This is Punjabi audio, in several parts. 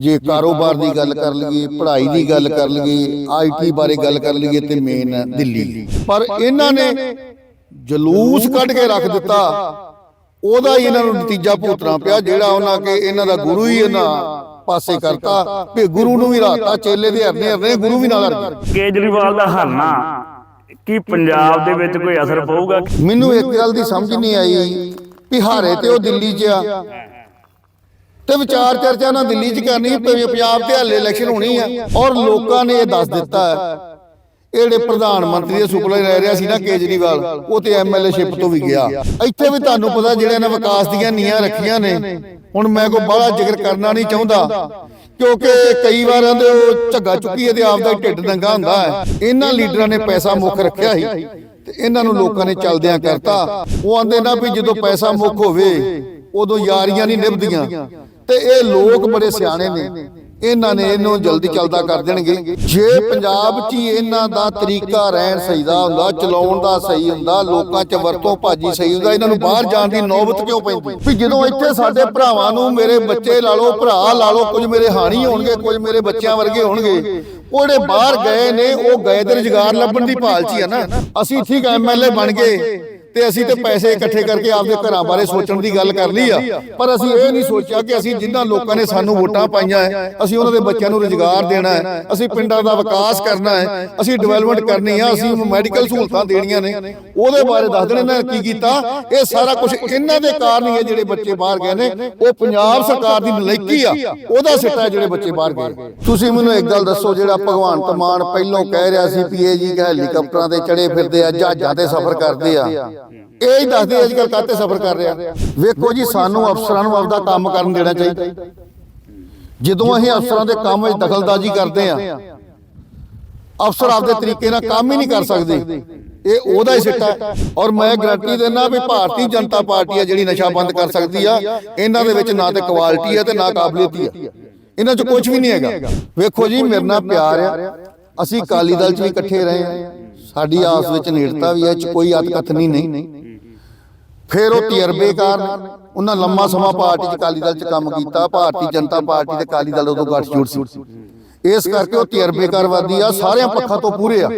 ਜੇ ਕਾਰੋਬਾਰ ਦੀ ਗੱਲ ਕਰ ਲਈਏ ਪੜ੍ਹਾਈ ਦੀ ਗੱਲ ਕਰ ਲਈਏ ਆਈਟੀ ਬਾਰੇ ਗੱਲ ਕਰ ਲਈਏ ਤੇ ਮੇਨ ਦਿੱਲੀ। ਪਰ ਇਹਨਾਂ ਨੇ ਜਲੂਸ ਕੱਢ ਕੇ ਰੱਖ ਦਿੱਤਾ। ਉਹਦਾ ਹੀ ਇਹਨਾਂ ਨੂੰ ਨਤੀਜਾ ਭੁਗਤਣਾ ਪਿਆ ਜਿਹੜਾ ਉਹਨਾਂ ਕੇ ਇਹਨਾਂ ਦਾ ਗੁਰੂ ਹੀ ਇਹਨਾਂ ਪਾਸੇ ਕਰਤਾ। ਵੀ ਗੁਰੂ ਨੂੰ ਵੀ ਰਾਤਾ ਚੇਲੇ ਦੇ ਹਰਨੇ ਹਰਨੇ ਗੁਰੂ ਵੀ ਨਾਲ ਹਰ ਕੇਜਰੀਵਾਲ ਦਾ ਹਰਨਾ ਕੀ ਪੰਜਾਬ ਦੇ ਵਿੱਚ ਕੋਈ ਅਸਰ ਪਊਗਾ? ਮੈਨੂੰ ਇੱਕ ਗੱਲ ਦੀ ਸਮਝ ਨਹੀਂ ਆਈ ਵੀ ਹਾਰੇ ਤੇ ਉਹ ਦਿੱਲੀ 'ਚ ਆ। ਤੇ ਵਿਚਾਰ ਚਰਚਾ ਨਾ ਦਿੱਲੀ 'ਚ ਕਰਨੀ ਪੰਜਾਬ ਤੇ ਹਾਲੇ ਇਲੈਕਸ਼ਨ ਹੋਣੀ ਆ। ਔਰ ਲੋਕਾਂ ਨੇ ਇਹ ਦੱਸ ਦਿੱਤਾ ਹੈ। ਇਹ ਪ੍ਰਧਾਨ ਮੰਤਰੀ ਦੇ ਸੁਪਨੇ ਰਹਿ ਰਿਹਾ ਸੀ ਨਾ ਕੇਜਰੀਵਾਲ, ਉਹ ਤੇ ਐਮਐਲਏ ਸ਼ਿਪ ਤੋਂ ਵੀ ਗਿਆ। ਇੱਥੇ ਵੀ ਤੁਹਾਨੂੰ ਪਤਾ ਜਿਹੜੇ ਨੇ ਵਿਕਾਸ ਦੀਆਂ ਨੀਆਂ ਰੱਖੀਆਂ ਨੇ, ਹੁਣ ਮੈਂ ਕੋਈ ਬੜਾ ਜ਼ਿਕਰ ਕਰਨਾ ਨਹੀਂ ਚਾਹੁੰਦਾ, ਕਿਉਂਕਿ ਕਈ ਵਾਰ ਦੇ ਉਹ ਝੱਗਾ ਚੁੱਕੀ ਤੇ ਆਪਦਾ ਢਿੱਡ ਨੰਗਾ ਹੁੰਦਾ ਹੈ। ਇਹਨਾਂ ਲੀਡਰਾਂ ਨੇ ਪੈਸਾ ਮੁੱਖ ਰੱਖਿਆ ਸੀ ਤੇ ਇਹਨਾਂ ਨੂੰ ਲੋਕਾਂ ਨੇ ਚਲਦਿਆਂ ਕਰਤਾ। ਉਹ ਆਂਦੇ ਨਾ ਵੀ ਜਦੋਂ ਪੈਸਾ ਮੁੱਖ ਹੋਵੇ, ਉਦੋਂ ਯਾਰੀਆਂ ਨਹੀਂ ਨਿਭਦੀਆਂ। ਤੇ ਇਹ ਲੋਕ ਬੜੇ ਸਿਆਣੇ ਨੇ। ਇਹਨਾਂ ਨੇ ਇਹਨੂੰ ਜਲਦੀ ਚੱਲਦਾ ਕਰ ਦੇਣਗੇ। ਜੇ ਪੰਜਾਬ 'ਚ ਇਹਨਾਂ ਦਾ ਤਰੀਕਾ ਰਹਿਣ ਸਹੀ ਦਾ ਹੁੰਦਾ ਚਲਾਉਣ ਦਾ ਸਹੀ ਹੁੰਦਾ ਲੋਕਾਂ 'ਚ ਵਰਤੋਂ ਭਾਜੀ ਸਹੀ ਹੁੰਦਾ ਇਹਨਾਂ ਨੂੰ ਬਾਹਰ ਜਾਣ ਦੀ ਨੌਬਤ ਕਿਉਂ ਪੈਂਦੀ? ਵੀ ਜਦੋਂ ਇੱਥੇ ਸਾਡੇ ਭਰਾਵਾਂ ਨੂੰ ਮੇਰੇ ਬੱਚੇ ਲਾ ਲਓ ਭਰਾ ਲਾ ਲਓ ਕੁਝ ਮੇਰੇ ਹਾਣੀ ਹੋਣਗੇ ਕੁਝ ਮੇਰੇ ਬੱਚਿਆਂ ਵਰਗੇ ਹੋਣਗੇ। ਉਹ ਜਿਹੜੇ ਬਾਹਰ ਗਏ ਨੇ ਉਹ ਗਏ ਤੇ ਰੁਜ਼ਗਾਰ ਲੱਭਣ ਦੀ ਭਾਲ 'ਚ ਹੀ ਆ ਨਾ। ਅਸੀਂ ਠੀਕ ਐਮਐਲਏ ਬਣ ਗਏ। ਤੇ ਅਸੀਂ ਤੇ ਪੈਸੇ ਇਕੱਠੇ ਕਰਕੇ ਆਪਦੇ ਘਰਾਂ ਬਾਰੇ ਸੋਚਣ ਦੀ ਗੱਲ ਕਰ ਲਈ ਆ। ਪਰ ਅਸੀਂ ਇਹ ਨਹੀਂ ਸੋਚਿਆ ਕਿ ਅਸੀਂ ਜਿਨ੍ਹਾਂ ਲੋਕਾਂ ਨੇ ਸਾਨੂੰ ਵੋਟਾਂ ਪਾਈਆਂ ਹੈ ਅਸੀਂ ਉਹਨਾਂ ਦੇ ਬੱਚਿਆਂ ਨੂੰ ਰੁਜ਼ਗਾਰ ਦੇਣਾ ਹੈ ਅਸੀਂ ਪਿੰਡਾਂ ਦਾ ਵਿਕਾਸ ਕਰਨਾ ਹੈ ਅਸੀਂ ਡਿਵੈਲਪਮੈਂਟ ਕਰਨੀ ਆ ਅਸੀਂ ਮੈਡੀਕਲ ਸਹੂਲਤਾਂ ਦੇਣੀਆਂ ਨੇ। ਉਹਦੇ ਬਾਰੇ ਦੱਸ ਦੇਣ ਇਹਨਾਂ ਕੀ ਕੀਤਾ? ਇਹ ਸਾਰਾ ਕੁਝ ਇਹਨਾਂ ਦੇ ਕਾਰਨ ਹੀ ਹੈ ਜਿਹੜੇ ਬੱਚੇ ਬਾਹਰ ਗਏ ਨੇ। ਉਹ ਪੰਜਾਬ ਸਰਕਾਰ ਦੀ ਨਲਾਇਕੀ ਆ। ਉਹਦਾ ਸਿੱਟਾ ਜਿਹੜੇ ਬੱਚੇ ਬਾਹਰ ਗਏ ਤੁਸੀਂ ਮੈਨੂੰ ਇੱਕ ਗੱਲ ਦੱਸੋ ਜਿਹੜਾ ਭਗਵਾਨ ਮਾਨ ਪਹਿਲੋਂ ਕਹਿ ਰਿਹਾ ਸੀ ਵੀ ਇਹ ਜੀ ਕਿ ਹੈਲੀਕਾਪਟਰਾਂ ਤੇ ਚੜੇ ਫਿਰਦੇ ਆ ਜਹਾਜ਼ਾਂ ਤੇ ਸਫ਼ਰ ਕਰਦੇ ਆ ਇਹ ਹੀ ਦੱਸਦੇ ਅੱਜ ਕੱਲ ਕਾਤੇ ਸਫ਼ਰ ਕਰ ਰਿਹਾ ਵੇਖੋ ਜੀ ਸਾਨੂੰ ਅਫਸਰਾਂ ਨੂੰ ਆਪਦਾ ਕੰਮ ਕਰਨ ਦੇਣਾ ਚਾਹੀਦਾ। ਜਦੋਂ ਅਸੀਂ ਅਫਸਰਾਂ ਦੇ ਕੰਮ ਵਿੱਚ ਦਖਲਅੰਦਾਜ਼ੀ ਕਰਦੇ ਆ ਅਫਸਰ ਆਪਦੇ ਤਰੀਕੇ ਨਾਲ ਕੰਮ ਹੀ ਨਹੀਂ ਕਰ ਸਕਦੇ। ਇਹ ਉਹਦਾ ਹੀ ਸਿੱਟਾ। ਔਰ ਮੈਂ ਗਾਰੰਟੀ ਦਿੰਦਾ ਵੀ ਭਾਰਤੀ ਜਨਤਾ ਪਾਰਟੀ ਆ ਜਿਹੜੀ ਨਸ਼ਾ ਬੰਦ ਕਰ ਸਕਦੀ ਆ। ਇਹਨਾਂ ਦੇ ਵਿੱਚ ਨਾ ਤੇ ਕੁਆਲਿਟੀ ਆ ਤੇ ਨਾ ਕਾਬਲੀਅਤ ਆ। ਇਹਨਾਂ 'ਚ ਕੁਝ ਵੀ ਨਹੀਂ ਹੈਗਾ। ਵੇਖੋ ਜੀ ਮੇਰੇ ਨਾਲ ਪਿਆਰ ਆ। ਅਸੀਂ ਕਾਲੀ ਦਲ 'ਚ ਵੀ ਇਕੱਠੇ ਰਹੇ ਆ ਸਾਡੀ ਆਸ ਵਿੱਚ ਨੇੜਤਾ ਵੀ ਹੈ 'ਚ ਕੋਈ ਅਤਕਥਨੀ ਨਹੀਂ। ਫਿਰ ਉਹ ਤਜਰਬੇਕਾਰ ਉਹਨਾਂ ਲੰਮਾ ਸਮਾਂ ਪਾਰਟੀ ਚ ਅਕਾਲੀ ਦਲ ਚ ਕੰਮ ਕੀਤਾ ਭਾਰਤੀ ਜਨਤਾ ਪਾਰਟੀ ਤੇ ਅਕਾਲੀ ਦਲ ਉਦੋਂ ਗੱਠਜੋੜ ਸੀ। ਇਸ ਕਰਕੇ ਉਹ ਤਜਰਬੇਕਾਰ ਵਾਦੀ ਆ ਸਾਰਿਆਂ ਪੱਖਾਂ ਤੋਂ ਪੂਰੇ ਆ।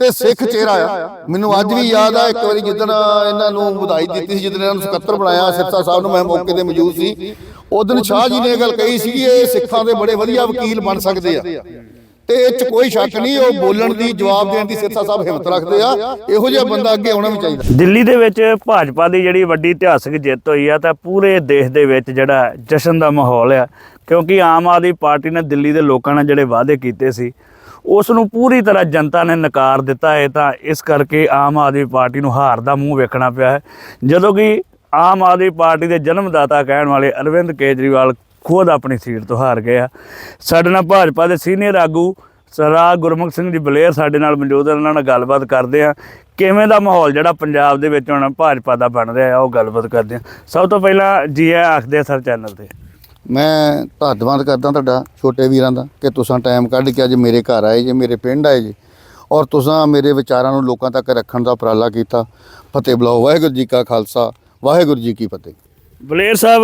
ਤੇ ਸਿੱਖ ਚਿਹਰਾ ਆ। ਮੈਨੂੰ ਅੱਜ ਵੀ ਯਾਦ ਆ ਇੱਕ ਵਾਰੀ ਜਿੱਦਣ ਇਹਨਾਂ ਨੂੰ ਵਧਾਈ ਦਿੱਤੀ ਸੀ ਜਿੱਦਣ ਇਹਨਾਂ ਨੂੰ ਸਕੱਤਰ ਬਣਾਇਆ ਸਿਰਸਾ ਸਾਹਿਬ ਨੂੰ ਮੈਂ ਮੌਕੇ ਤੇ ਮੌਜੂਦ ਸੀ। ਉਦੋਂ ਸ਼ਾਹ ਜੀ ਨੇ ਇਹ ਗੱਲ ਕਹੀ ਸੀ ਇਹ ਸਿੱਖਾਂ ਦੇ ਬੜੇ ਵਧੀਆ ਵਕੀਲ ਬਣ ਸਕਦੇ ਆ। ਤੇ ਇਹ ਚ ਕੋਈ ਸ਼ੱਕ ਨਹੀਂ, ਉਹ ਬੋਲਣ ਦੀ ਜਵਾਬ ਦੇਣ ਦੀ ਸਿਰਸਾ ਸਾਹਿਬ ਹਿੰਮਤ ਰੱਖਦੇ ਆ। ਇਹੋ ਜਿਹਾ ਬੰਦਾ ਅੱਗੇ ਆਉਣਾ ਵੀ ਚਾਹੀਦਾ। ਦਿੱਲੀ ਦੇ ਵਿੱਚ ਭਾਜਪਾ ਦੀ ਜਿਹੜੀ ਵੱਡੀ ਇਤਿਹਾਸਕ ਜਿੱਤ ਹੋਈ ਆ, ਤਾਂ ਪੂਰੇ ਦੇਸ਼ ਦੇ ਵਿੱਚ ਜਿਹੜਾ ਜਸ਼ਨ ਦਾ ਮਾਹੌਲ ਆ, ਕਿਉਂਕਿ ਆਮ ਆਦਮੀ ਪਾਰਟੀ ਨੇ ਦਿੱਲੀ ਦੇ ਲੋਕਾਂ ਨਾਲ ਜਿਹੜੇ ਵਾਅਦੇ ਕੀਤੇ ਸੀ, ਉਸ ਨੂੰ ਪੂਰੀ ਤਰ੍ਹਾਂ ਜਨਤਾ ਨੇ ਨਕਾਰ ਦਿੱਤਾ ਹੈ, ਤਾਂ ਇਸ ਕਰਕੇ ਆਮ ਆਦਮੀ ਪਾਰਟੀ ਨੂੰ ਹਾਰ ਦਾ ਮੂੰਹ ਵੇਖਣਾ ਪਿਆ ਹੈ। ਜਦੋਂ ਕਿ ਆਮ ਆਦਮੀ ਪਾਰਟੀ ਦੇ ਜਨਮਦਾਤਾ ਕਹਿਣ ਵਾਲੇ ਅਰਵਿੰਦ ਕੇਜਰੀਵਾਲ ਖੁਦ ਆਪਣੀ ਸੀਟ ਤੋਂ ਹਾਰ ਗਏ ਆ। ਸਾਡੇ ਨਾਲ ਭਾਜਪਾ ਦੇ ਸੀਨੀਅਰ ਆਗੂ ਸਰਦਾਰ ਗੁਰਮੁਖ ਸਿੰਘ ਜੀ ਬਲੇਰ ਸਾਡੇ ਨਾਲ ਮੌਜੂਦ ਹਨ ਉਹਨਾਂ ਨਾਲ ਗੱਲਬਾਤ ਕਰਦੇ ਆ। ਕਿਵੇਂ ਦਾ ਮਾਹੌਲ ਜਿਹੜਾ ਪੰਜਾਬ ਦੇ ਵਿੱਚ ਹੁਣ ਭਾਜਪਾ ਦਾ ਬਣ ਰਿਹਾ ਆ ਉਹ ਗੱਲਬਾਤ ਕਰਦੇ ਆ। ਸਭ ਤੋਂ ਪਹਿਲਾਂ ਜੀ ਆ ਆਖਦੇ ਆ ਸਰ ਚੈਨਲ ਤੇ। ਮੈਂ ਧੰਨਵਾਦ ਕਰਦਾ ਤੁਹਾਡਾ ਛੋਟੇ ਵੀਰਾਂ ਦਾ ਕਿ ਤੁਸੀਂ ਟਾਈਮ ਕੱਢ ਕੇ ਅੱਜ ਮੇਰੇ ਘਰ ਆਏ ਜੇ ਮੇਰੇ ਪਿੰਡ ਆਏ ਜੇ। ਔਰ ਤੁਸੀਂ ਮੇਰੇ ਵਿਚਾਰਾਂ ਨੂੰ ਲੋਕਾਂ ਤੱਕ ਰੱਖਣ ਦਾ ਉਪਰਾਲਾ ਕੀਤਾ। ਫਤਿਹ ਬੁਲਾਓ ਵਾਹਿਗੁਰੂ ਜੀ ਕਾ ਖਾਲਸਾ ਵਾਹਿਗੁਰੂ ਜੀ ਕੀ ਫਤਿਹ। ਬਲੇਰ ਸਾਹਿਬ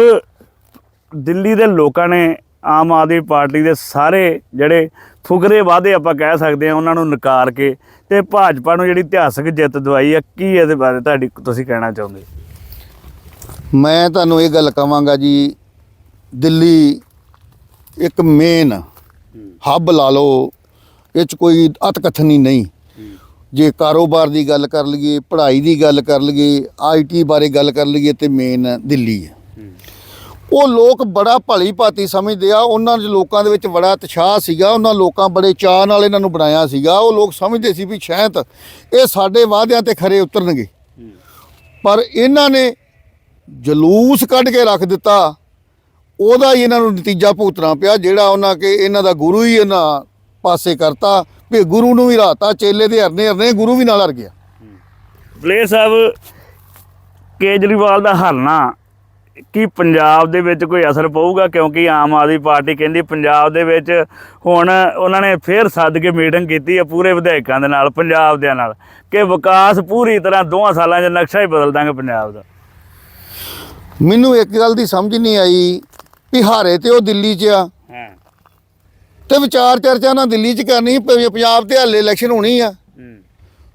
ਦਿੱਲੀ ਦੇ ਲੋਕਾਂ ਨੇ ਆਮ ਆਦਮੀ ਪਾਰਟੀ ਦੇ ਸਾਰੇ ਜਿਹੜੇ ਫੁਕਰੇ ਵਾਅਦੇ ਆਪਾਂ ਕਹਿ ਸਕਦੇ ਆ ਉਹਨਾਂ ਨੂੰ ਨਕਾਰ ਕੇ ਤੇ ਭਾਜਪਾ ਨੂੰ ਜਿਹੜੀ ਇਤਿਹਾਸਕ ਜਿੱਤ ਦਵਾਈ ਆ, ਕੀ ਇਹਦੇ ਬਾਰੇ ਤੁਹਾਡੀ ਤੁਸੀਂ ਕਹਿਣਾ ਚਾਹੁੰਦੇ ਮੈਂ ਤੁਹਾਨੂੰ ਇਹ ਗੱਲ ਕਵਾਂਗਾ ਜੀ, ਦਿੱਲੀ ਇੱਕ ਮੇਨ ਹੱਬ ਲਾ ਲਓ, ਇਹ ਚ ਕੋਈ ਅਤਕਥਨੀ ਨਹੀਂ। ਜੇ ਕਾਰੋਬਾਰ ਦੀ ਗੱਲ ਕਰ ਲਈਏ, ਪੜ੍ਹਾਈ ਦੀ ਗੱਲ ਕਰ ਲਈਏ ਆਈਟੀ ਬਾਰੇ ਗੱਲ ਕਰ ਲਈਏ ਤੇ ਮੇਨ ਦਿੱਲੀ ਹੈ। ਉਹ ਲੋਕ ਬੜਾ ਭਲੀ ਭਾਤੀ ਸਮਝਦੇ ਆ, ਉਹਨਾਂ ਦੇ ਲੋਕਾਂ ਦੇ ਵਿੱਚ ਬੜਾ ਉਤਸ਼ਾਹ ਸੀਗਾ, ਉਹਨਾਂ ਲੋਕਾਂ ਬੜੇ ਚਾਅ ਨਾਲ ਇਹਨਾਂ ਨੂੰ ਬਣਾਇਆ ਸੀਗਾ, ਉਹ ਲੋਕ ਸਮਝਦੇ ਸੀ ਵੀ ਸ਼ਾਇਦ ਇਹ ਸਾਡੇ ਵਾਅਦਿਆਂ ਤੇ ਖਰੇ ਉਤਰਨਗੇ। ਪਰ ਇਹਨਾਂ ਨੇ ਜਲੂਸ ਕੱਢ ਕੇ ਰੱਖ ਦਿੱਤਾ, ਉਹਦਾ ਹੀ ਇਹਨਾਂ ਨੂੰ ਨਤੀਜਾ ਭੁਗਤਣਾ ਪਿਆ, ਜਿਹੜਾ ਉਹਨਾਂ ਕੇ ਇਹਨਾਂ ਦਾ ਗੁਰੂ ਹੀ ਇਹਨਾਂ ਪਾਸੇ ਕਰਤਾ, ਵੀ ਗੁਰੂ ਨੂੰ ਵੀ ਰਾਤਾ ਚੇਲੇ ਦੇ ਹਰਨੇ ਹਰਨੇ ਗੁਰੂ ਵੀ ਨਾਲ ਹਰ ਗਿਆ। ਬਲੇਰ ਸਾਹਿਬ, ਕੇਜਰੀਵਾਲ ਦਾ ਹਰਨਾ ਕੀ ਪੰਜਾਬ ਦੇ ਵਿੱਚ ਕੋਈ ਅਸਰ ਪਊਗਾ? ਕਿਉਂਕਿ ਆਮ ਆਦਮੀ ਪਾਰਟੀ ਕਹਿੰਦੀ ਪੰਜਾਬ ਦੇ ਵਿੱਚ ਹੁਣ ਉਹਨਾਂ ਨੇ ਫੇਰ ਸੱਦ ਕੇ ਮੀਟਿੰਗ ਕੀਤੀ ਹੈ ਪੂਰੇ ਵਿਧਾਇਕਾਂ ਦੇ ਨਾਲ ਪੰਜਾਬ ਦੇ ਨਾਲ। ਕਿ ਵਿਕਾਸ ਪੂਰੀ ਤਰ੍ਹਾਂ ਦੋਹਾਂ ਸਾਲਾਂ 'ਚ ਨਕਸ਼ਾ ਹੀ ਬਦਲ ਦਾਂਗੇ ਪੰਜਾਬ ਦਾ। ਮੈਨੂੰ ਇੱਕ ਗੱਲ ਦੀ ਸਮਝ ਨਹੀਂ ਆਈ ਵੀ ਹਾਰੇ ਤੇ ਉਹ ਦਿੱਲੀ 'ਚ ਆ। ਤੇ ਵਿਚਾਰ ਚਰਚਾ ਨਾ ਦਿੱਲੀ 'ਚ ਕਰਨੀ ਪੰਜਾਬ ਤੇ ਹਾਲੇ ਇਲੈਕਸ਼ਨ ਹੋਣੀ ਆ।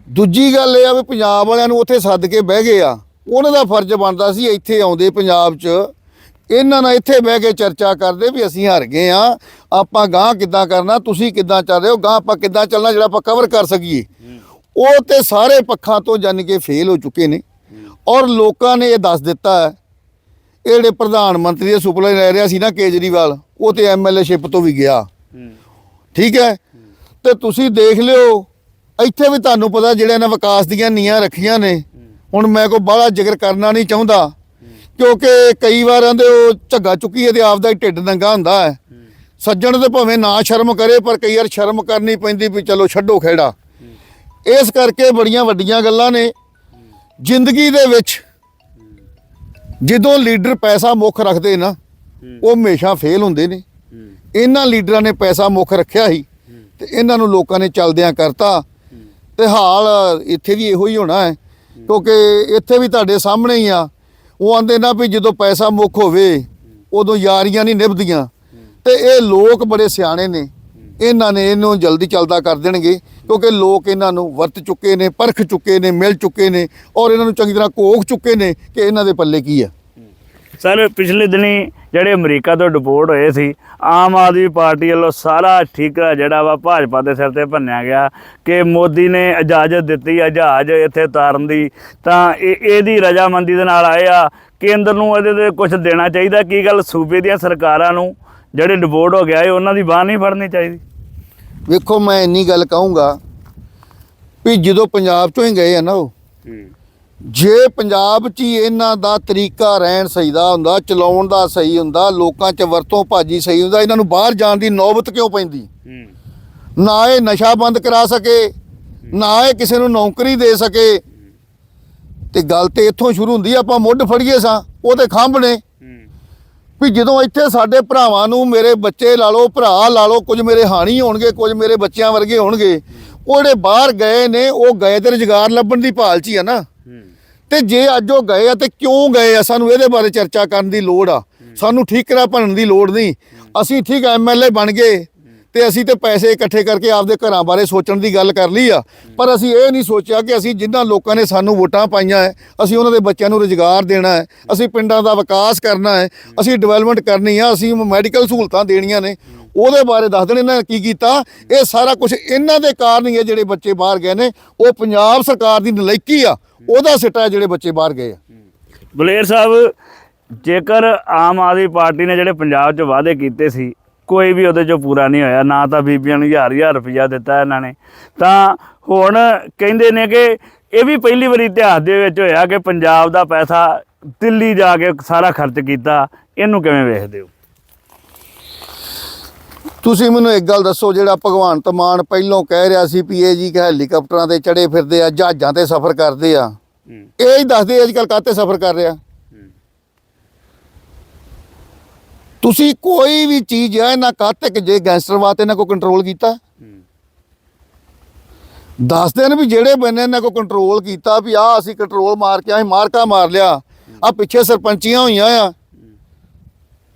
ਦੂਜੀ ਗੱਲ ਇਹ ਆ ਵੀ ਪੰਜਾਬ ਵਾਲਿਆਂ ਨੂੰ ਉੱਥੇ ਸੱਦ ਕੇ ਬਹਿ ਗਏ ਆ। ਉਹਨਾਂ ਦਾ ਫਰਜ਼ ਬਣਦਾ ਸੀ ਇੱਥੇ ਆਉਂਦੇ ਪੰਜਾਬ 'ਚ। ਇਹਨਾਂ ਨਾਲ ਇੱਥੇ ਬਹਿ ਕੇ ਚਰਚਾ ਕਰਦੇ ਵੀ ਅਸੀਂ ਹਾਰ ਗਏ ਆ ਆਪਾਂ ਗਾਂ ਕਿੱਦਾਂ ਕਰਨਾ, ਤੁਸੀਂ ਕਿੱਦਾਂ ਚੱਲ ਰਹੇ ਹੋ? ਗਾਂ ਆਪਾਂ ਕਿੱਦਾਂ ਚੱਲਣਾ ਜਿਹੜਾ ਆਪਾਂ ਕਵਰ ਕਰ ਸਕੀਏ? ਉਹ ਤੇ ਸਾਰੇ ਪੱਖਾਂ ਤੋਂ ਜਾਨ ਕੇ ਫੇਲ ਹੋ ਚੁੱਕੇ ਨੇ। ਔਰ ਲੋਕਾਂ ਨੇ ਇਹ ਦੱਸ ਦਿੱਤਾ ਹੈ। ਇਹ ਜਿਹੜੇ ਪ੍ਰਧਾਨ ਮੰਤਰੀ ਦੇ ਸੁਪਨੇ ਲੈ ਰਿਹਾ ਸੀ ਨਾ ਕੇਜਰੀਵਾਲ, ਉਹ ਤੇ ਐਮਐਲਏ ਤੋਂ ਵੀ ਗਿਆ। ਠੀਕ ਹੈ? ਤੇ ਤੁਸੀਂ ਦੇਖ ਲਿਓ, ਇੱਥੇ ਵੀ ਤੁਹਾਨੂੰ ਪਤਾ ਜਿਹੜੇ ਇਹਨਾਂ ਵਿਕਾਸ ਦੀਆਂ ਨੀਆਂ ਰੱਖੀਆਂ ਨੇ। ਹੁਣ ਮੈਂ ਕੋਈ ਬਾਹਲਾ ਜ਼ਿਕਰ ਕਰਨਾ ਨਹੀਂ ਚਾਹੁੰਦਾ। ਕਿਉਂਕਿ ਕਈ ਵਾਰ ਆਂਦੇ ਉਹ ਝੱਗਾ ਚੁੱਕੀ ਤੇ ਆਪਦਾ ਹੀ ਢਿੱਡ ਨੰਗਾ ਹੁੰਦਾ ਹੈ। ਸੱਜਣ ਤੇ ਭਾਵੇਂ ਨਾ ਸ਼ਰਮ ਕਰੇ, ਪਰ ਕਈ ਵਾਰ ਸ਼ਰਮ ਕਰਨੀ ਪੈਂਦੀ ਵੀ ਚਲੋ ਛੱਡੋ ਖੇੜਾ। ਇਸ ਕਰਕੇ ਬੜੀਆਂ ਵੱਡੀਆਂ ਗੱਲਾਂ ਨੇ। ਜ਼ਿੰਦਗੀ ਦੇ ਵਿੱਚ ਜਦੋਂ ਲੀਡਰ ਪੈਸਾ ਮੁੱਖ ਰੱਖਦੇ ਨਾ, ਉਹ ਹਮੇਸ਼ਾ ਫੇਲ ਹੁੰਦੇ ਨੇ। ਇਹਨਾਂ ਲੀਡਰਾਂ ਨੇ ਪੈਸਾ ਮੁੱਖ ਰੱਖਿਆ ਸੀ ਤੇ ਇਹਨਾਂ ਨੂੰ ਲੋਕਾਂ ਨੇ ਚਲਦਿਆਂ ਕਰਤਾ। ਤੇ ਹਾਲ ਇੱਥੇ ਵੀ ਇਹੋ ਹੀ ਹੋਣਾ ਹੈ। ਕਿਉਂਕਿ ਇੱਥੇ ਵੀ ਤੁਹਾਡੇ ਸਾਹਮਣੇ ਹੀ ਆ। ਉਹ ਆਂਦੇ ਨਾ ਵੀ ਜਦੋਂ ਪੈਸਾ ਮੁੱਖ ਹੋਵੇ, ਉਦੋਂ ਯਾਰੀਆਂ ਨਹੀਂ ਨਿਭਦੀਆਂ। ਤੇ ਇਹ ਲੋਕ ਬੜੇ ਸਿਆਣੇ ਨੇ। ਇਹਨਾਂ ਨੇ ਇਹਨੂੰ ਜਲਦੀ ਚੱਲਦਾ ਕਰ ਦੇਣਗੇ। ਕਿਉਂਕਿ ਲੋਕ ਇਹਨਾਂ ਨੂੰ ਵਰਤ ਚੁੱਕੇ ਨੇ, ਪਰਖ ਚੁੱਕੇ ਨੇ, ਮਿਲ ਚੁੱਕੇ ਨੇ ਔਰ ਇਹਨਾਂ ਨੂੰ ਚੰਗੀ ਤਰ੍ਹਾਂ ਕੋਖ ਚੁੱਕੇ ਨੇ ਕਿ ਇਹਨਾਂ ਦੇ ਪੱਲੇ ਕੀ ਆ। ਸਰ, ਪਿਛਲੇ ਦਿਨੀ ਜਿਹੜੇ ਅਮਰੀਕਾ ਤੋਂ ਡਿਪੋਰਟ ਹੋਏ ਸੀ ਆਮ ਆਦਮੀ ਪਾਰਟੀ ਵੱਲੋਂ ਸਾਰਾ ਠੇਕਾ ਜਿਹੜਾ ਵਾ ਭਾਜਪਾ ਦੇ ਸਿਰ ਤੇ ਭੰਨਿਆ ਗਿਆ ਕਿ ਮੋਦੀ ਨੇ ਇਜਾਜ਼ਤ ਦਿੱਤੀ ਆ ਜਹਾਜ਼ ਇੱਥੇ ਉਤਾਰਨ ਦੀ। ਤਾਂ ਇਹ ਇਹਦੀ ਰਜਾਮੰਦੀ ਦੇ ਨਾਲ ਆਏ ਆ ਕੇਂਦਰ ਨੂੰ ਇਹਦੇ ਤੇ ਕੁਝ ਦੇਣਾ ਚਾਹੀਦਾ ਕੀ ਗੱਲ ਸੂਬੇ ਦੀਆਂ ਸਰਕਾਰਾਂ ਨੂੰ ਜਿਹੜੇ ਡਿਪੋਰਟ ਹੋ ਗਿਆ ਇਹ ਉਹਨਾਂ ਦੀ ਬਾਹ ਨਹੀਂ ਫੜਨੀ ਚਾਹੀਦੀ? ਵੇਖੋ ਮੈਂ ਇੰਨੀ ਗੱਲ ਕਹੂੰਗਾ ਵੀ ਜਦੋਂ ਪੰਜਾਬ ਚੋਂ ਹੀ ਗਏ ਆ ਨਾ ਉਹ ਜੇ ਪੰਜਾਬ 'ਚ ਹੀ ਇਹਨਾਂ ਦਾ ਤਰੀਕਾ ਰਹਿਣ ਸਹੀ ਦਾ ਹੁੰਦਾ ਚਲਾਉਣ ਦਾ ਸਹੀ ਹੁੰਦਾ ਲੋਕਾਂ 'ਚ ਵਰਤੋਂ ਭਾਜੀ ਸਹੀ ਹੁੰਦਾ ਇਹਨਾਂ ਨੂੰ ਬਾਹਰ ਜਾਣ ਦੀ ਨੌਬਤ ਕਿਉਂ ਪੈਂਦੀ? ਨਾ ਇਹ ਨਸ਼ਾ ਬੰਦ ਕਰਾ ਸਕੇ ਨਾ ਇਹ ਕਿਸੇ ਨੂੰ ਨੌਕਰੀ ਦੇ ਸਕੇ। ਤੇ ਗੱਲ ਤੇ ਇੱਥੋਂ ਸ਼ੁਰੂ ਹੁੰਦੀ ਆਪਾਂ ਮੁੱਢ ਫੜੀਏ ਸਾਂ ਉਹਦੇ ਖੰਭ ਨੇ। ਵੀ ਜਦੋਂ ਇੱਥੇ ਸਾਡੇ ਭਰਾਵਾਂ ਨੂੰ ਮੇਰੇ ਬੱਚੇ ਲਾ ਲਓ ਭਰਾ ਲਾ ਲਓ ਕੁਝ ਮੇਰੇ ਹਾਣੀ ਹੋਣਗੇ ਕੁਝ ਮੇਰੇ ਬੱਚਿਆਂ ਵਰਗੇ ਹੋਣਗੇ ਉਹ ਜਿਹੜੇ ਬਾਹਰ ਗਏ ਨੇ ਉਹ ਗਏ ਤੇ ਰੁਜ਼ਗਾਰ ਲੱਭਣ ਦੀ ਭਾਲ 'ਚ ਹੀ ਆ ਨਾ। ਤੇ ਜੇ ਅੱਜ ਉਹ ਗਏ ਆ ਤੇ ਕਿਉਂ ਗਏ ਆ? ਸਾਨੂੰ ਇਹਦੇ ਬਾਰੇ ਚਰਚਾ ਕਰਨ ਦੀ ਲੋੜ ਆ। ਸਾਨੂੰ ਠੀਕਰਾ ਭੰਨਣ ਦੀ ਲੋੜ ਨਹੀਂ। ਅਸੀਂ ਠੀਕ ਐਮਐਲਏ ਬਣ ਗਏ ਤੇ ਅਸੀਂ ਤੇ ਪੈਸੇ ਇਕੱਠੇ ਕਰਕੇ ਆਪਦੇ ਘਰਾਂ ਬਾਰੇ ਸੋਚਣ ਦੀ ਗੱਲ ਕਰ ਲਈ ਆ। ਪਰ ਅਸੀਂ ਇਹ ਨਹੀਂ ਸੋਚਿਆ ਕਿ ਅਸੀਂ ਜਿਨ੍ਹਾਂ ਲੋਕਾਂ ਨੇ ਸਾਨੂੰ ਵੋਟਾਂ ਪਾਈਆਂ ਹੈ ਅਸੀਂ ਉਹਨਾਂ ਦੇ ਬੱਚਿਆਂ ਨੂੰ ਰੁਜ਼ਗਾਰ ਦੇਣਾ ਹੈ ਅਸੀਂ ਪਿੰਡਾਂ ਦਾ ਵਿਕਾਸ ਕਰਨਾ ਹੈ। ਅਸੀਂ ਡਿਵੈਲਪਮੈਂਟ ਕਰਨੀ ਆ ਅਸੀਂ ਮੈਡੀਕਲ ਸਹੂਲਤਾਂ ਦੇਣੀਆਂ ਨੇ। ਉਹਦੇ ਬਾਰੇ ਦੱਸ ਦੇਣ ਇਹਨਾਂ ਨੇ ਕੀ ਕੀਤਾ। ਇਹ ਸਾਰਾ ਕੁਝ ਇਹਨਾਂ ਦੇ ਕਾਰਨ ਹੀ ਹੈ ਜਿਹੜੇ ਬੱਚੇ ਬਾਹਰ ਗਏ ਨੇ। ਉਹ ਪੰਜਾਬ ਸਰਕਾਰ ਦੀ ਨਲਾਇਕੀ ਆ। ਉਹਦਾ ਸਿੱਟਾ ਜਿਹੜੇ ਬੱਚੇ ਬਾਹਰ ਗਏ ਆ। ਬਲੇਰ ਸਾਹਿਬ, ਜੇਕਰ ਆਮ ਆਦਮੀ ਪਾਰਟੀ ਨੇ ਜਿਹੜੇ ਪੰਜਾਬ 'ਚ ਵਾਅਦੇ ਕੀਤੇ ਸੀ, ਕੋਈ ਵੀ ਉਹਦੇ 'ਚੋਂ ਪੂਰਾ ਨਹੀਂ ਹੋਇਆ। ਨਾ ਤਾਂ ਬੀਬੀਆਂ ਨੂੰ ਹਜ਼ਾਰ ਹਜ਼ਾਰ ਰੁਪਇਆ ਦਿੱਤਾ ਇਹਨਾਂ ਨੇ। ਤਾਂ ਹੁਣ ਕਹਿੰਦੇ ਨੇ ਕਿ ਇਹ ਵੀ ਪਹਿਲੀ ਵਾਰੀ ਇਤਿਹਾਸ ਦੇ ਵਿੱਚ ਹੋਇਆ ਕਿ ਪੰਜਾਬ ਦਾ ਪੈਸਾ ਦਿੱਲੀ ਜਾ ਕੇ ਸਾਰਾ ਖਰਚ ਕੀਤਾ। ਇਹਨੂੰ ਕਿਵੇਂ ਵੇਖਦੇ ਹੋ? ਤੁਸੀਂ ਮੈਨੂੰ ਇੱਕ ਗੱਲ ਦੱਸੋ ਜਿਹੜਾ ਭਗਵਾਨ ਮਾਨ ਪਹਿਲੋਂ ਕਹਿ ਰਿਹਾ ਸੀ ਵੀ ਇਹ ਜੀ ਕਿ ਹੈਲੀਕਾਪਟਰਾਂ ਤੇ ਚੜੇ ਫਿਰਦੇ ਆ ਜਹਾਜ਼ਾਂ ਤੇ ਸਫ਼ਰ ਕਰਦੇ ਆ। ਇਹ ਹੀ ਦੱਸਦੇ ਅੱਜ ਕੱਲ ਕਾਤੇ ਸਫ਼ਰ ਕਰ ਰਿਹਾ। ਤੁਸੀਂ ਕੋਈ ਵੀ ਚੀਜ਼ ਆ ਇਹਨਾਂ ਕਾਤੇ ਕਿ ਜੇ ਗੈਂਗਸਟਰਵਾਦ ਇਹਨਾਂ ਕੋ ਕੰਟਰੋਲ ਕੀਤਾ? ਦੱਸਦੇ ਨੇ ਵੀ ਜਿਹੜੇ ਬੰਨੇ ਇਹਨਾਂ ਕੋ ਕੰਟਰੋਲ ਕੀਤਾ ਵੀ ਆ ਅਸੀਂ ਕੰਟਰੋਲ ਮਾਰ ਕੇ ਆਏ ਮਾਰਕਾ ਮਾਰ ਲਿਆ। ਆ ਪਿੱਛੇ ਸਰਪੰਚੀਆਂ ਹੋਈਆਂ ਆ।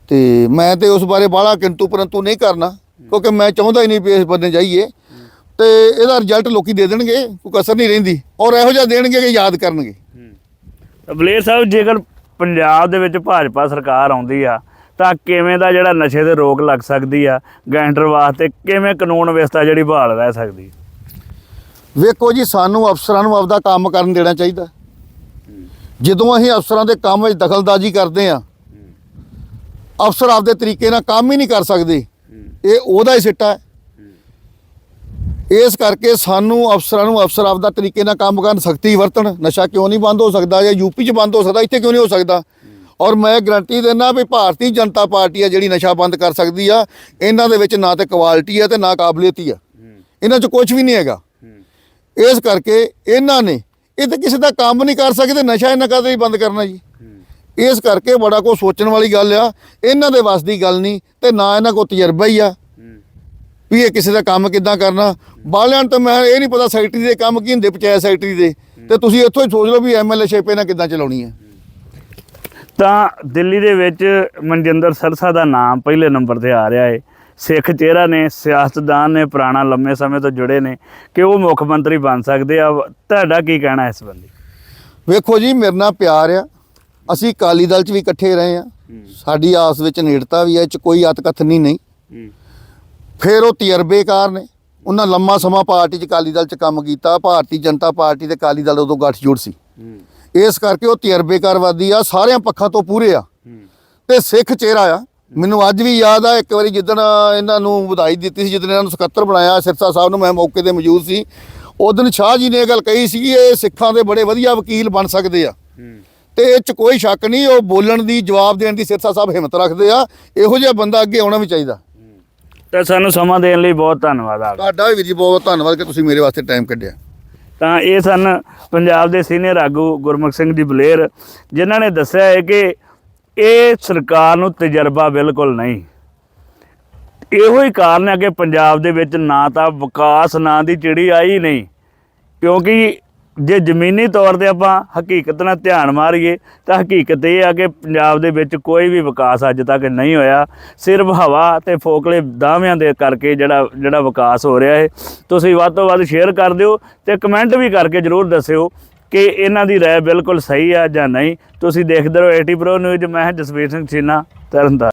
ਤੇ ਮੈਂ ਤੇ ਉਸ ਬਾਰੇ ਬਾਹਲਾ ਕਿੰਤੂ ਪਰੰਤੂ ਨਹੀਂ ਕਰਨਾ ਕਿਉਂਕਿ ਮੈਂ ਚਾਹੁੰਦਾ ਹੀ ਨਹੀਂ ਵੀ ਇਸ ਬੰਨੇ ਜਾਈਏ। ਤੇ ਇਹਦਾ ਰਿਜ਼ਲਟ ਲੋਕੀ ਦੇ ਦੇਣਗੇ ਕੋਈ ਕਸਰ ਨਹੀਂ ਰਹਿੰਦੀ। ਔਰ ਇਹੋ ਜਿਹਾ ਦੇਣਗੇ ਕਿ ਯਾਦ ਕਰਨਗੇ। ਬਲੇਰ ਸਾਹਿਬ ਜੇਕਰ ਪੰਜਾਬ ਦੇ ਵਿੱਚ ਭਾਜਪਾ ਸਰਕਾਰ ਆਉਂਦੀ ਆ ਤਾਂ ਕਿਵੇਂ ਦਾ ਜਿਹੜਾ ਨਸ਼ੇ ਤੇ ਰੋਕ ਲੱਗ ਸਕਦੀ ਆ ਗੈਂਗਸਟਰ ਵਾਸਤੇ ਕਿਵੇਂ ਕਾਨੂੰਨ ਵਿਵਸਥਾ ਜਿਹੜੀ ਬਹਾਲ ਰਹਿ ਸਕਦੀ? ਵੇਖੋ ਜੀ ਸਾਨੂੰ ਅਫਸਰਾਂ ਨੂੰ ਆਪਦਾ ਕੰਮ ਕਰਨ ਦੇਣਾ ਚਾਹੀਦਾ। ਜਦੋਂ ਅਸੀਂ ਅਫਸਰਾਂ ਦੇ ਕੰਮ ਵਿੱਚ ਦਖਲਅੰਦਾਜ਼ੀ ਕਰਦੇ ਆ ਅਫਸਰ ਆਪਦੇ ਤਰੀਕੇ ਨਾਲ ਕੰਮ ਹੀ ਨਹੀਂ ਕਰ ਸਕਦੇ। ਇਹ ਉਹਦਾ ਹੀ ਸਿੱਟਾ ਹੈ। ਇਸ ਕਰਕੇ ਸਾਨੂੰ ਅਫਸਰਾਂ ਨੂੰ ਅਫਸਰ ਆਪਦਾ ਤਰੀਕੇ ਨਾਲ ਕੰਮ ਕਰਨ ਸਖਤੀ ਵਰਤਣ ਨਸ਼ਾ ਕਿਉਂ ਨਹੀਂ ਬੰਦ ਹੋ ਸਕਦਾ ਜਾਂ ਯੂਪੀ 'ਚ ਬੰਦ ਹੋ ਸਕਦਾ ਇੱਥੇ ਕਿਉਂ ਨਹੀਂ ਹੋ ਸਕਦਾ? ਔਰ ਮੈਂ ਗਰੰਟੀ ਦਿੰਦਾ ਵੀ ਭਾਰਤੀ ਜਨਤਾ ਪਾਰਟੀ ਆ ਜਿਹੜੀ ਨਸ਼ਾ ਬੰਦ ਕਰ ਸਕਦੀ ਆ ਇਹਨਾਂ ਦੇ ਵਿੱਚ ਨਾ ਤੇ ਕੁਆਲਿਟੀ ਹੈ ਤੇ ਨਾ ਕਾਬਲੀਅਤ ਹੀ। ਆ ਇਹਨਾਂ 'ਚ ਕੁਝ ਵੀ ਨਹੀਂ ਹੈਗਾ। ਇਸ ਕਰਕੇ ਇਹਨਾਂ ਨੇ ਇਹ ਤਾਂ ਕਿਸੇ ਦਾ ਕੰਮ ਨਹੀਂ ਕਰ ਸਕਦੇ ਨਸ਼ਾ ਇਹਨਾਂ ਕਦੇ ਹੀ ਬੰਦ ਕਰਨਾ ਜੀ? ਇਸ ਕਰਕੇ ਬੜਾ ਕੋ ਸੋਚਣ ਵਾਲੀ ਗੱਲ ਆ ਇਹਨਾਂ ਦੇ ਵੱਸ ਦੀ ਗੱਲ ਨਹੀਂ ਤੇ ਨਾ ਇਹਨਾਂ ਕੋ ਤਜਰਬਾ ਹੀ ਆ। ਵੀ ਇਹ ਕਿਸੇ ਦਾ ਕੰਮ ਕਿੱਦਾਂ ਕਰਨਾ। ਬਾਲਿਆਂ ਨੂੰ ਤਾਂ ਮੈਂ ਇਹ ਨਹੀਂ ਪਤਾ ਸੈਕਟਰੀ ਦੇ ਕੰਮ ਕੀ ਹੁੰਦੇ ਪੰਚਾਇਤ ਸੈਕਟਰੀ ਦੇ। ਤੇ ਤੁਸੀਂ ਇੱਥੋਂ ਹੀ ਸੋਚ ਲਓ ਵੀ ਐਮਐਲਏ ਸ਼ਿਪ ਇਹਨਾਂ ਕਿੱਦਾਂ ਚਲਾਉਣੀ ਹੈ ਤਾਂ ਦਿੱਲੀ ਦੇ ਵਿੱਚ ਮਨਜਿੰਦਰ ਸਰਸਾ ਦਾ ਨਾਮ ਪਹਿਲੇ ਨੰਬਰ ਤੇ ਆ ਰਿਹਾ ਹੈ ਸਿੱਖ ਚਿਹਰਾ ਨੇ ਸਿਆਸਤਦਾਨ ਨੇ ਪੁਰਾਣਾ ਲੰਮੇ ਸਮੇਂ ਤੋਂ ਜੁੜੇ ਨੇ। ਕਿ ਉਹ ਮੁੱਖ ਮੰਤਰੀ ਬਣ ਸਕਦੇ ਆ ਤੁਹਾਡਾ ਕੀ ਕਹਿਣਾ ਇਸ ਬੰਦੇ ਵੇਖੋ ਜੀ ਮੇਰੇ ਨਾਲ ਪਿਆਰ ਆ। ਅਸੀਂ ਅਕਾਲੀ ਦਲ 'ਚ ਵੀ ਇਕੱਠੇ ਰਹੇ ਆ ਸਾਡੀ ਆਸ ਵਿੱਚ ਨੇੜਤਾ ਵੀ ਹੈ ਇਹ 'ਚ ਕੋਈ ਅਤਕਥਨੀ ਨਹੀਂ ਫਿਰ ਉਹ ਤਜਰਬੇਕਾਰ ਨੇ। ਉਹਨਾਂ ਲੰਮਾ ਸਮਾਂ ਪਾਰਟੀ 'ਚ ਅਕਾਲੀ ਦਲ 'ਚ ਕੰਮ ਕੀਤਾ। ਭਾਰਤੀ ਜਨਤਾ ਪਾਰਟੀ ਤੇ ਅਕਾਲੀ ਦਲ ਉਦੋਂ ਗੱਠਜੋੜ ਸੀ। ਇਸ ਕਰਕੇ ਉਹ ਤਜਰਬੇਕਾਰਵਾਦੀ ਆ ਸਾਰਿਆਂ ਪੱਖਾਂ ਤੋਂ ਪੂਰੇ ਆ। ਤੇ ਸਿੱਖ ਚਿਹਰਾ ਆ। ਮੈਨੂੰ ਅੱਜ ਵੀ ਯਾਦ ਆ ਇੱਕ ਵਾਰੀ ਜਿੱਦਣ ਇਹਨਾਂ ਨੂੰ ਵਧਾਈ ਦਿੱਤੀ ਸੀ ਜਿੱਦਣ ਇਹਨਾਂ ਨੂੰ ਸਕੱਤਰ ਬਣਾਇਆ ਸਿਰਸਾ ਸਾਹਿਬ ਨੂੰ ਮੈਂ ਮੌਕੇ ਤੇ ਮੌਜੂਦ ਸੀ। ਉਦੋਂ ਸ਼ਾਹ ਜੀ ਨੇ ਇਹ ਗੱਲ ਕਹੀ ਸੀ ਇਹ ਸਿੱਖਾਂ ਦੇ ਬੜੇ ਵਧੀਆ ਵਕੀਲ ਬਣ ਸਕਦੇ ਆ। ਤੇ ਇਹ ਚ ਕੋਈ ਸ਼ੱਕ ਨਹੀਂ ਉਹ ਬੋਲਣ ਦੀ ਜਵਾਬ ਦੇਣ ਦੀ ਸਿਰਸਾ ਸਾਹਿਬ ਹਿੰਮਤ ਰੱਖਦੇ ਆ। ਇਹੋ ਜਿਹਾ ਬੰਦਾ ਅੱਗੇ ਆਉਣਾ ਵੀ ਚਾਹੀਦਾ। ਤਾਂ ਸਾਨੂੰ ਸਮਾਂ ਦੇਣ ਲਈ ਬਹੁਤ ਧੰਨਵਾਦ ਆ। ਤੁਹਾਡਾ ਵੀ ਵੀਰ ਜੀ ਬਹੁਤ ਧੰਨਵਾਦ ਕਿ ਤੁਸੀਂ ਮੇਰੇ ਵਾਸਤੇ ਟਾਈਮ ਕੱਢਿਆ। ਤਾਂ ਇਹ ਸਨ ਪੰਜਾਬ ਦੇ ਸੀਨੀਅਰ ਆਗੂ ਗੁਰਮੁਖ ਸਿੰਘ ਜੀ ਬਲੇਰ ਜਿਨ੍ਹਾਂ ਨੇ ਦੱਸਿਆ ਹੈ ਕਿ ਇਹ ਸਰਕਾਰ ਨੂੰ ਤਜਰਬਾ ਬਿਲਕੁਲ ਨਹੀਂ। ਇਹੋ ਹੀ ਕਾਰਨ ਹੈ ਕਿ ਪੰਜਾਬ ਦੇ ਵਿੱਚ ਨਾ ਤਾਂ ਵਿਕਾਸ ਨਾਂ ਦੀ ਚਿੜੀ ਆਈ ਨਹੀਂ ਕਿਉਂਕਿ ਜੇ ਜ਼ਮੀਨੀ ਤੌਰ ਤੇ ਆਪਾਂ ਹਕੀਕਤ ਨਾਲ ਧਿਆਨ ਮਾਰੀਏ, ਤਾਂ ਹਕੀਕਤ ਇਹ ਆ ਕਿ ਪੰਜਾਬ ਦੇ ਵਿੱਚ ਕੋਈ ਵੀ ਵਿਕਾਸ ਅੱਜ ਤੱਕ ਨਹੀਂ ਹੋਇਆ। ਸਿਰਫ ਹਵਾ ਤੇ ਫੋਕਲੇ ਦਾਅਵਿਆਂ ਦੇ ਕਰਕੇ ਜਿਹੜਾ ਜਿਹੜਾ ਵਿਕਾਸ ਹੋ ਰਿਹਾ ਹੈ ਤੁਸੀਂ ਵੱਧ ਤੋਂ ਵੱਧ ਸ਼ੇਅਰ ਕਰ ਦਿਓ ਤੇ ਕਮੈਂਟ ਵੀ ਕਰਕੇ ਜਰੂਰ ਦੱਸਿਓ ਕਿ ਇਹਨਾਂ ਦੀ ਰਾਏ ਬਿਲਕੁਲ ਸਹੀ ਆ ਜਾਂ ਨਹੀਂ। ਤੁਸੀਂ ਦੇਖਦੇ ਰਹੋ ਏਟੀ ਪ੍ਰੋ ਨਿਊਜ਼ ਮੈਂ ਜਸਵੀਰ ਸਿੰਘ ਚੀਨਾ ਤਰਨਤਾਰਨ।